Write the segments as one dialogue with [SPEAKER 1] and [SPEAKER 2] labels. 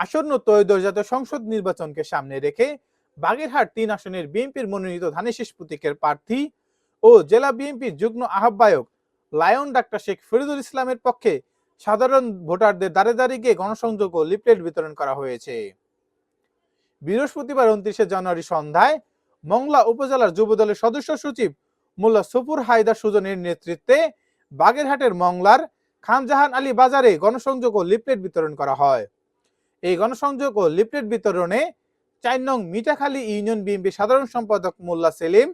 [SPEAKER 1] আসন্ন ত্রয়োদশ জাতীয় সংসদ নির্বাচনকে সামনে রেখে বাগেরহাট তিন আসনের বিএনপির মনোনীত ধানেশিস প্রতীকের প্রার্থী ও জেলা বিএনপির যুগ্ম আহ্বায়ক লায়ন ডাক্তার শেখ ফরিদুল ইসলামের পক্ষে সাধারণ ভোটারদের দ্বারে দাঁড়িয়ে গিয়ে গণসংযোগ ও লিফলেট বিতরণ করা হয়েছে। বৃহস্পতিবার উনত্রিশে জানুয়ারি সন্ধ্যায় মংলা উপজেলার যুবদলের সদস্য সচিব মোল্লা সফুর হায়দার সুজনের নেতৃত্বে বাগেরহাটের মংলার খানজাহান আলী বাজারে গণসংযোগ ও লিফলেট বিতরণ করা হয়। এই গণসংযোগ ও লিফলেট বিতরণে চার নং মিঠাখালী ইউনিয়ন বিএনপি সাধারণ সম্পাদক মোল্লা সেলিম,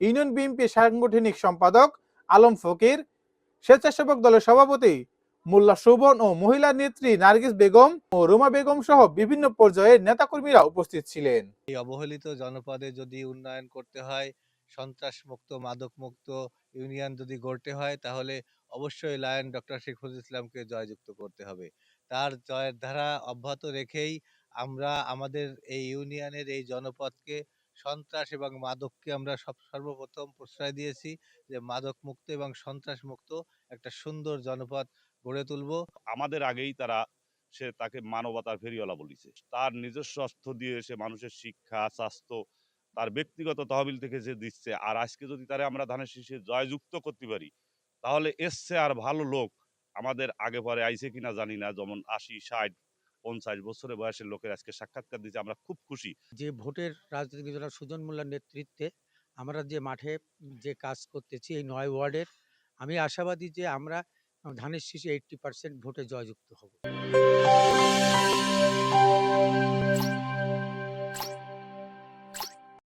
[SPEAKER 1] ইউনিয়ন বিএনপি সাংগঠনিক সম্পাদক আলম ফকির, স্বেচ্ছাসেবক দলের সভাপতি মোল্লা শোভন ও মহিলা নেত্রী নার্গিস বেগম ও রুমা বেগম সহ বিভিন্ন পর্যায়ের নেতাকর্মীরা উপস্থিত ছিলেন।
[SPEAKER 2] এই অবহেলিত জনপদে যদি উন্নয়ন করতে হয় সন্ত্রাস মুক্ত মাদক মুক্ত ইউনিয়ন যদি গড়তে হয়, তাহলে অবশ্যই লায়ন ডক্টর শেখ ইসলামকে জয়যুক্ত করতে হবে। তার জয়ের ধারা অব্যাহত রেখেই আমরা আমাদের এই ইউনিয়নের এই জনপদকে সন্ত্রাস এবং মাদককে আমরা সব, সর্বপ্রথম প্রশ্রয় দিয়েছি যে মাদক মুক্ত এবং সন্ত্রাস মুক্ত একটা সুন্দর জনপদ গড়ে তুলবো।
[SPEAKER 3] আমাদের আগেই তারা সে তাকে মানবতার ফেরিওয়ালা বলেছে। তার নিজস্ব অর্থ দিয়ে সে মানুষের শিক্ষা, স্বাস্থ্য, তার ব্যক্তিগত তহবিল থেকে যে দিচ্ছে। আর আজকে যদি তারা আমরা ধানের শীষে জয়যুক্ত করতে পারি, তাহলে এসছে আর ভালো লোক আমাদের আগে পরে আইছে কিনা জানি না। যেমন আশি, ষাট, পঞ্চাশ বছরের বয়সের লোকের আজকে সাক্ষাৎকার দিচ্ছে আমরা খুব খুশি।
[SPEAKER 4] যে ভোটের রাজনৈতিক দলের সুজন মোল্লার নেতৃত্বে আমরা যে মাঠে যে কাজ করতেছি, এই নয় ওয়ার্ডের, আমি আশাবাদী যে আমরা ধানের শীষে এইটটি পার্সেন্ট ভোটে জয়যুক্ত হব।